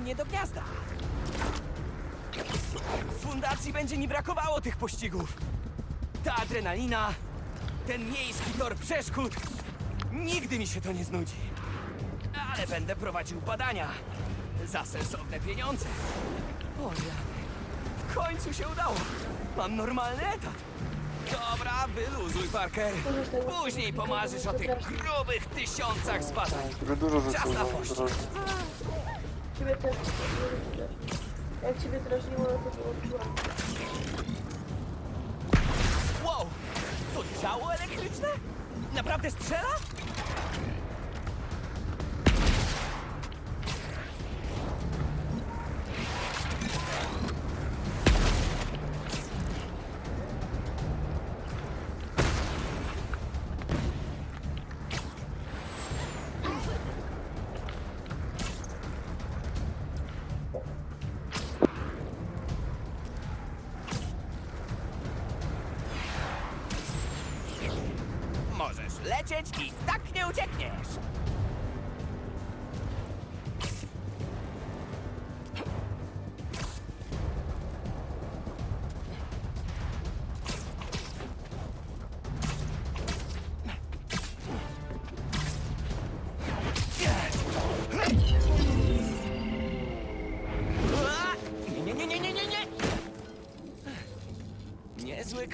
mnie do gniazda. W fundacji będzie mi brakowało tych pościgów. Ta adrenalina, ten miejski tor przeszkód. Nigdy mi się to nie znudzi. Ale będę prowadził badania. Za sensowne pieniądze. O rany. W końcu się udało. Mam normalny etat. Dobra, wyluzuj, Parker. Później pomarzysz o tych grubych tysiącach z badań. Dużo Czas na udało pościg. Ciebie też nie Jak ciebie drażniło, to wyłączyłam. Wow! To działo elektryczne? Naprawdę strzela?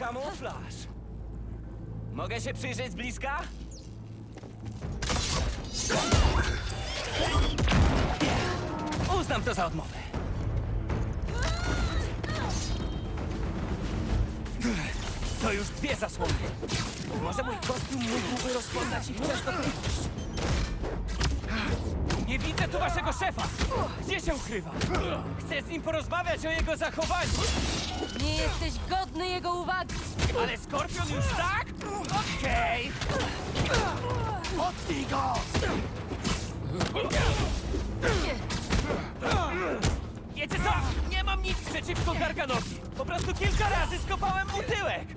Kamuflaż. Mogę się przyjrzeć z bliska? Uznam to za odmowę. To już dwie zasłony. Może mój kostium mógłby rozpoznać ich częstotliwość. Nie widzę tu waszego szefa! Gdzie się ukrywa? Chcę z nim porozmawiać o jego zachowaniu, jesteś godny jego uwagi! ale Skorpion już tak? Okej! Odtnij go! Wiecie co? Nie mam nic przeciwko Garganowi. Po prostu kilka razy skopałem mu tyłek.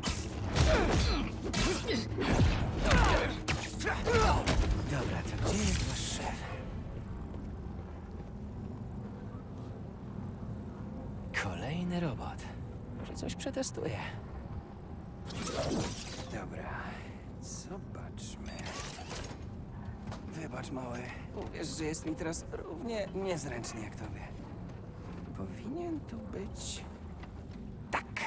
Dobra, to gdzie jest wasz szef? Kolejny robot. Coś przetestuję. Dobra, zobaczmy. Wybacz, mały. Uwierz, że jest mi teraz równie niezręcznie jak tobie. Powinien tu być... Tak.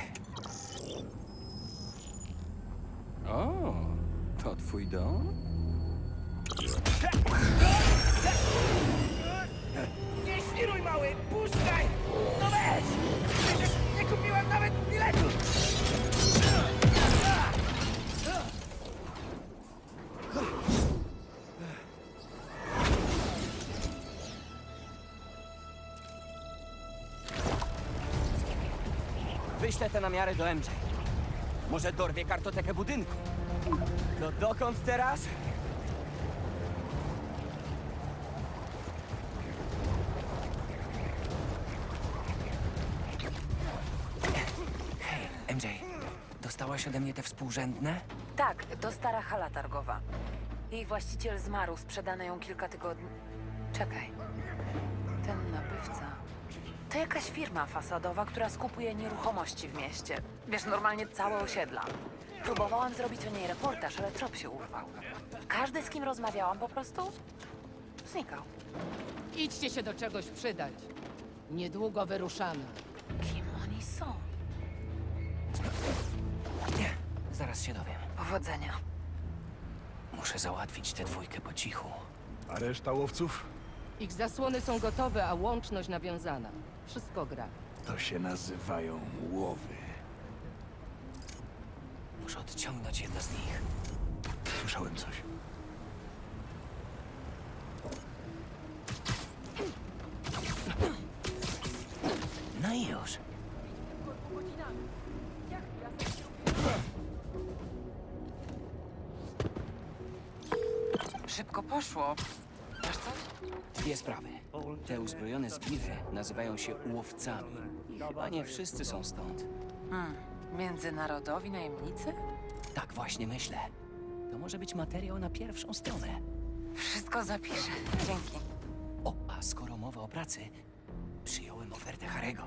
O, to twój dom? Wyślę te namiary do MJ. Może dorwie kartotekę budynku. To dokąd teraz? Hej, MJ, dostałaś ode mnie te współrzędne? Tak, to stara hala targowa. Jej właściciel zmarł, sprzedano ją kilka tygodni. Czekaj. To jakaś firma fasadowa, która skupuje nieruchomości w mieście. Wiesz, normalnie całe osiedla. Próbowałam zrobić o niej reportaż, ale trop się urwał. Każdy, z kim rozmawiałam, po prostu znikał. Idźcie się do czegoś przydać. Niedługo wyruszamy. Kim oni są? Nie, zaraz się dowiem. Powodzenia. Muszę załatwić tę dwójkę po cichu. A reszta łowców? Ich zasłony są gotowe, a łączność nawiązana. Wszystko gra. To się nazywają łowy. Muszę odciągnąć jedno z nich. Słyszałem coś. No i już. Szybko poszło. Dwie sprawy. Te uzbrojone zbiry nazywają się łowcami. I chyba nie wszyscy są stąd. Hmm. Międzynarodowi najemnicy? Tak właśnie myślę. To może być materiał na pierwszą stronę. Wszystko zapiszę. Dzięki. O, a skoro mowa o pracy, ofertę Harego.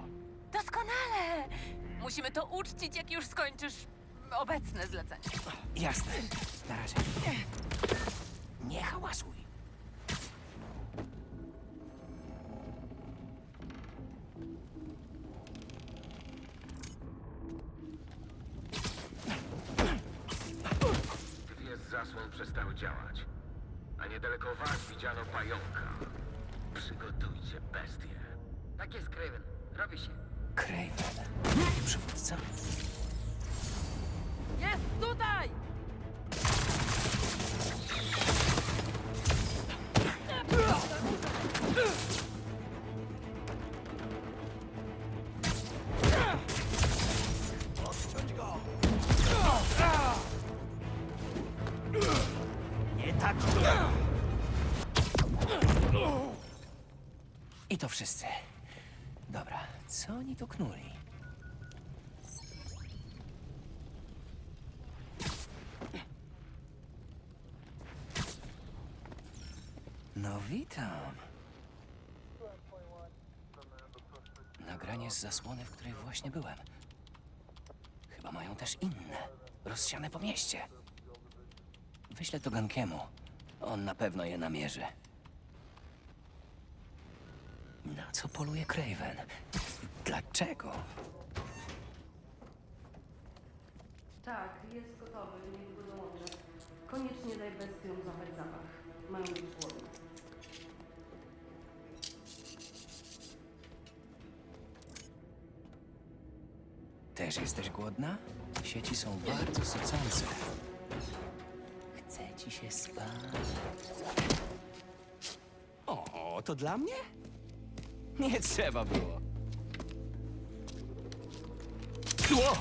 Doskonale! Musimy to uczcić, jak już skończysz obecne zlecenie. Jasne. Na razie. Nie hałasuj. Niedaleko was widziano pająka. Przygotujcie bestie. Tak jest, Craven. Robi się. Craven. Przywódca? Jest tutaj! Co oni tu knuli? No witam. Nagranie z zasłony, w której właśnie byłem. Chyba mają też inne, rozsiane po mieście. Wyślę to Gankiemu. On na pewno je namierzy. Na co poluje Craven? Dlaczego? Tak, jest gotowy, niedługo dołączę. Koniecznie daj bestiom złapać zapach. Mają być głodne. Też jesteś głodna? Sieci są bardzo sycące. Chce ci się spać. O, to dla mnie? Nie trzeba było. Wow!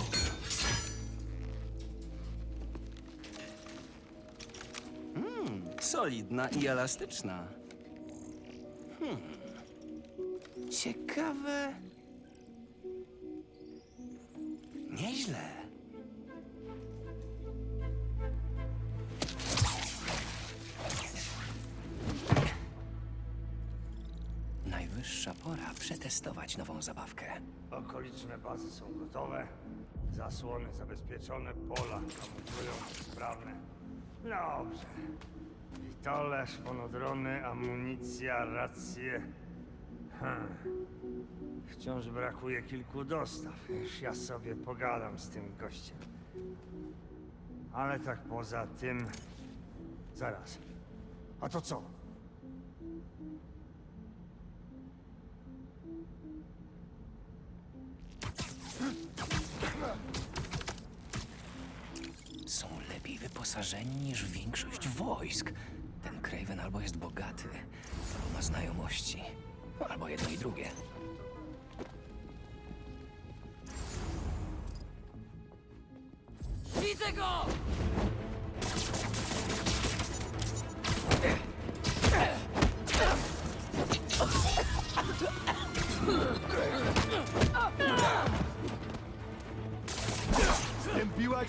Mm, solidna i elastyczna. Hmm. Ciekawe. Zasłony zabezpieczone, pola kamuflują sprawne. Dobrze. Pitole, szponodrony, amunicja, racje. Hmm. Wciąż brakuje kilku dostaw. Już ja sobie pogadam z tym gościem. Ale tak poza tym... Zaraz. A to co? Są lepiej wyposażeni niż większość wojsk. Ten Craven albo jest bogaty, albo ma znajomości. Albo jedno i drugie. Widzę go!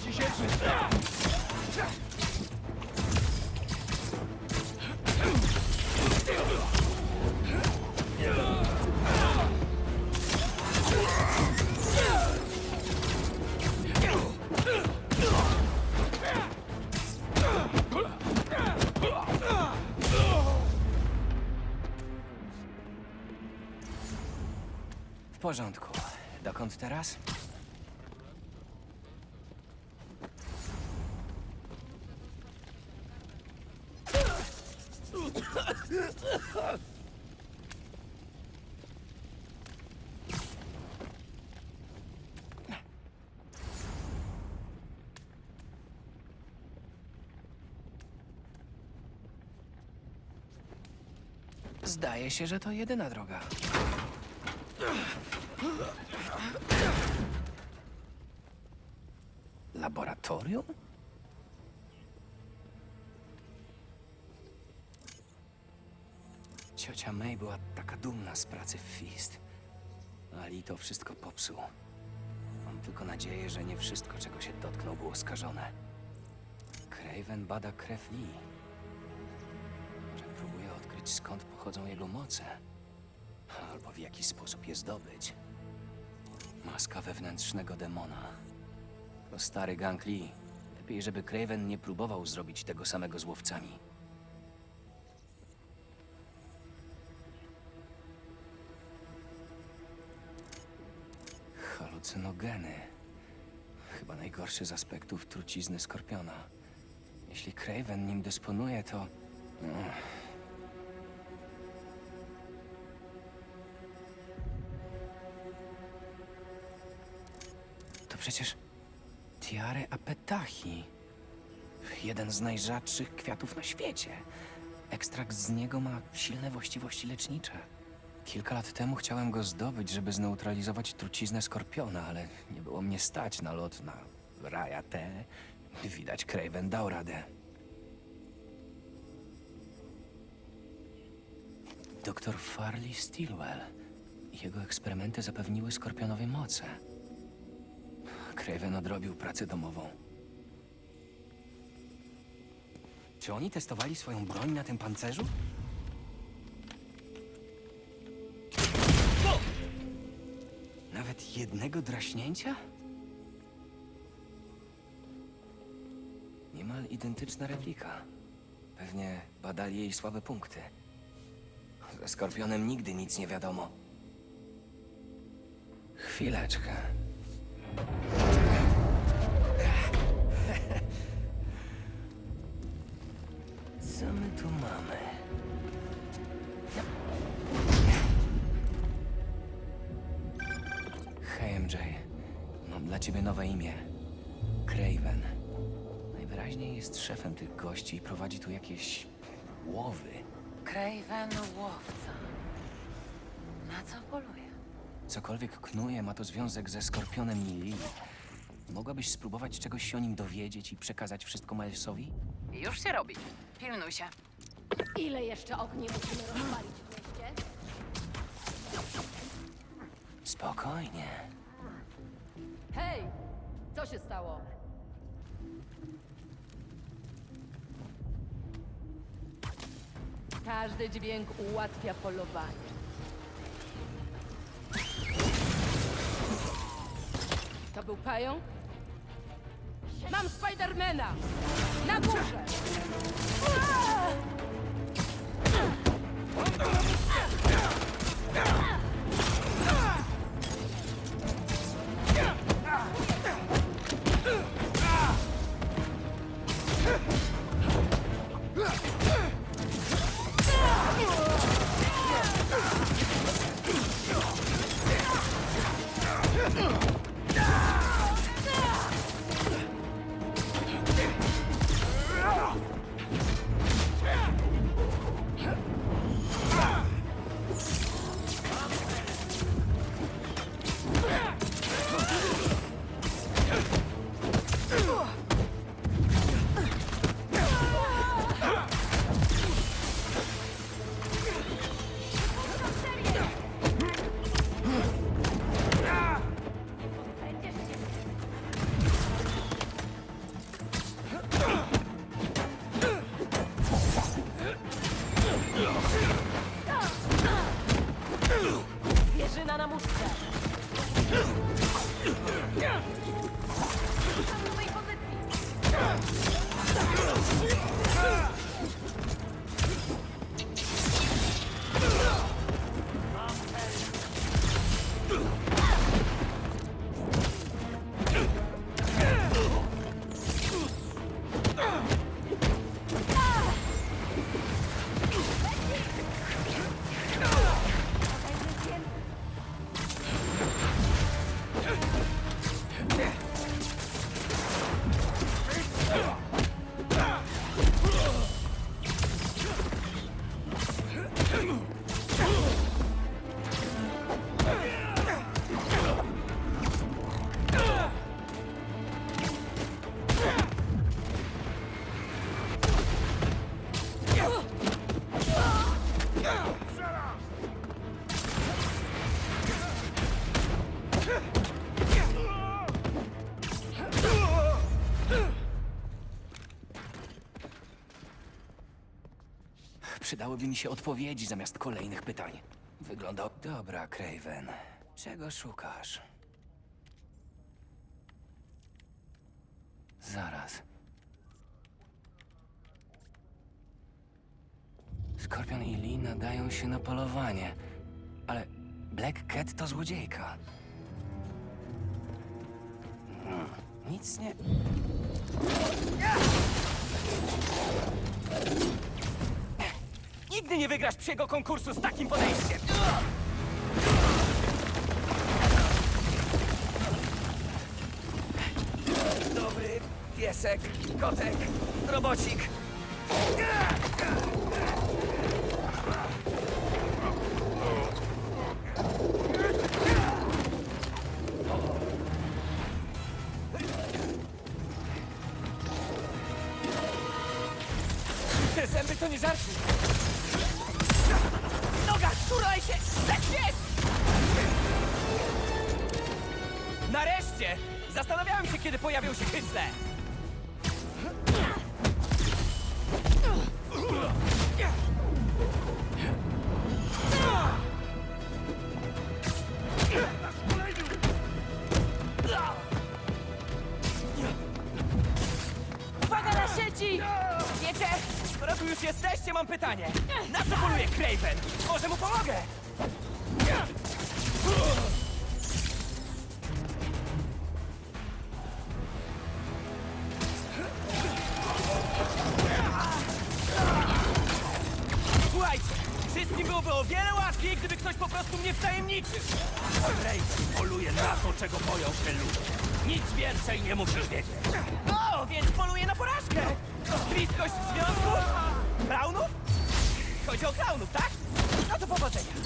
Ci się. W porządku. Dokąd teraz? Zdaje się, że to jedyna droga. Laboratorium? Ciocia May była taka dumna z pracy w Fist. Ali to wszystko popsuł. Mam tylko nadzieję, że nie wszystko, czego się dotknął, było skażone. Craven bada krew Lee. Skąd pochodzą jego moce. Albo w jaki sposób je zdobyć. Maska wewnętrznego demona. To stary gang Lee. Lepiej, żeby Craven nie próbował zrobić tego samego z łowcami. Halucynogeny. Chyba najgorszy z aspektów trucizny skorpiona. Jeśli Craven nim dysponuje, to... Ech. Przecież Tiare apetachi. Jeden z najrzadszych kwiatów na świecie. Ekstrakt z niego ma silne właściwości lecznicze. Kilka lat temu chciałem go zdobyć, żeby zneutralizować truciznę skorpiona, ale nie było mnie stać na lot na Raja T. Widać, Craven dał radę. Doktor Farley Stilwell. Jego eksperymenty zapewniły skorpionowi moce. Craven odrobił pracę domową. Czy oni testowali swoją broń na tym pancerzu? Nawet jednego draśnięcia? Niemal identyczna replika. Pewnie badali jej słabe punkty. Ze Skorpionem nigdy nic nie wiadomo. Chwileczkę. Co my tu mamy? Hej, MJ. Mam dla ciebie nowe imię. Craven. Najwyraźniej jest szefem tych gości i prowadzi tu jakieś łowy. Craven łowca. Na co poluje? Cokolwiek knuje, ma to związek ze Skorpionem i Lee. Mogłabyś spróbować czegoś się o nim dowiedzieć i przekazać wszystko Milesowi? Już się robi. Pilnuj się. Ile jeszcze ogni musimy rozpalić w mieście? Spokojnie. Hej! Co się stało? Każdy dźwięk ułatwia polowanie. To był pająk? Mam Spidermana! Na górze! Zwierzyna Yeah. Przydałyby mi się odpowiedzi zamiast kolejnych pytań. Wyglądał... Dobra, Craven. Czego szukasz? Zaraz. Skorpion i Lee nadają się na polowanie. Ale Black Cat to złodziejka. Hmm, Nic nie... Nigdy nie wygrasz psiego konkursu z takim podejściem! Dobry piesek, kotek, robocik. Te zęby to nie żarty. Szuraj się! Jest! Nareszcie! Zastanawiałem się, kiedy pojawią się hycle. Prostu mnie wtajemniczył. Craven poluje na to, czego boją się ludzie. Nic więcej nie musisz wiedzieć. O, więc poluje na porażkę. Bliskość związków? Klaunów? Chodzi o klaunów, tak? No to powodzenia.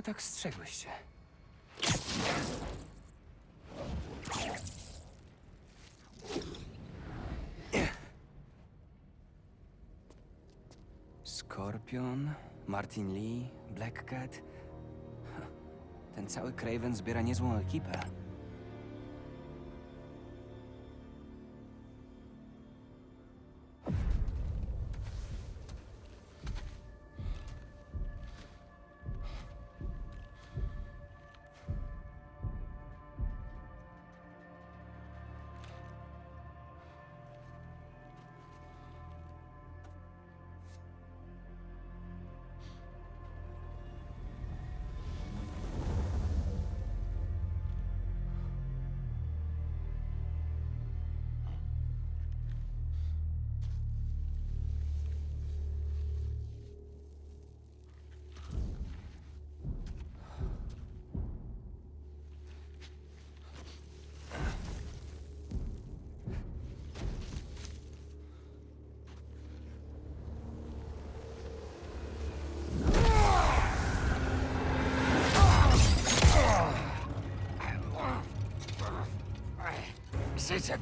Czego tak strzegłeś się? Skorpion, Martin Lee, Black Cat. Ten cały Craven zbiera niezłą ekipę.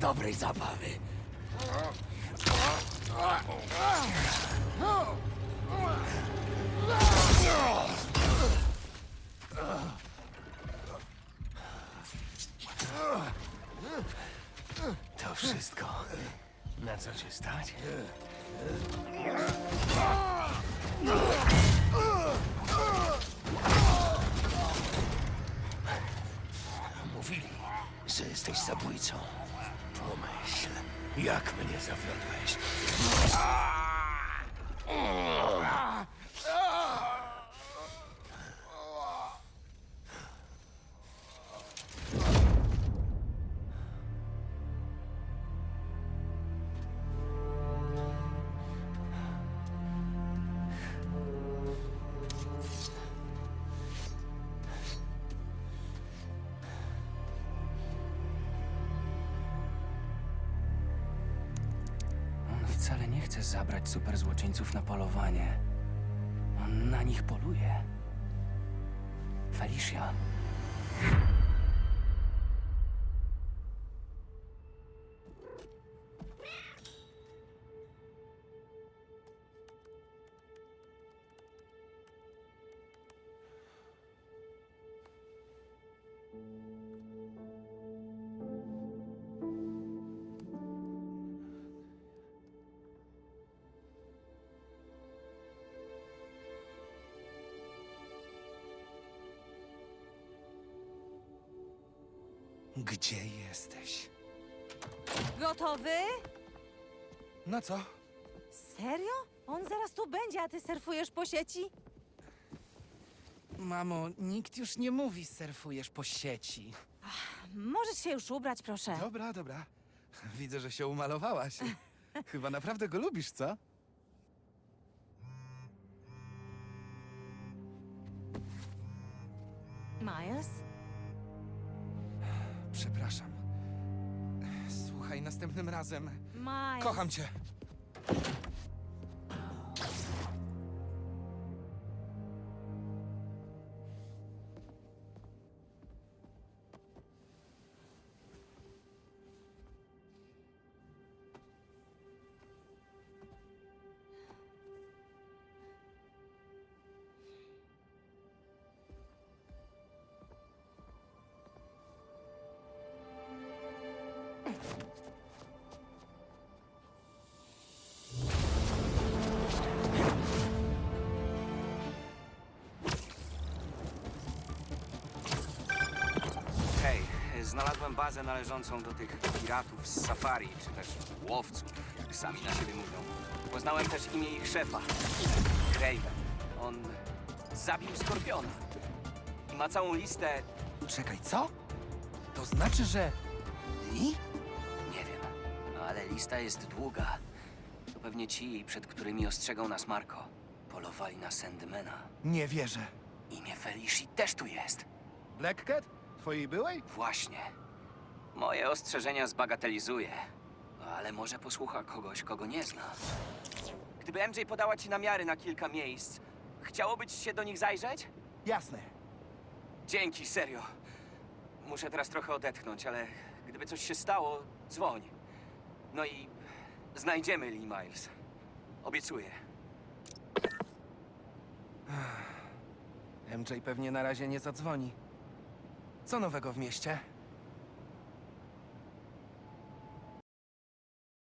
Dobrej zabawy. To wszystko. Na co cię stać? Mówili, że jesteś zabójcą. Pomyśl, jak mnie zawiodłeś. Alicia. Gdzie jesteś? Gotowy? No co? Serio? On zaraz tu będzie, a ty surfujesz po sieci? Mamo, nikt już nie mówi surfujesz po sieci. Możesz się już ubrać, proszę. Dobra, dobra. Widzę, że się umalowałaś. Chyba naprawdę go lubisz, co? Miles? Następnym razem. Miles. Kocham cię. Bazę należącą do tych piratów z safari, czy też łowców, jak sami na siebie mówią. Poznałem też imię ich szefa, Craven. On zabił Skorpiona. I ma całą listę... Czekaj, co? To znaczy, że... Lee? Nie wiem, ale lista jest długa. To pewnie ci, przed którymi ostrzegał nas Marco. Polowali na Sandmana. Nie wierzę. Imię Felici też tu jest. Black Cat? Twojej byłej? Właśnie. Moje ostrzeżenia zbagatelizuje, ale może posłucha kogoś, kogo nie zna. Gdyby MJ podała ci namiary na kilka miejsc, chciałoby ci się do nich zajrzeć? Jasne. Dzięki, serio. Muszę teraz trochę odetchnąć, ale gdyby coś się stało, dzwoń. No i znajdziemy Lee Miles. Obiecuję. MJ pewnie na razie nie zadzwoni. Co nowego w mieście?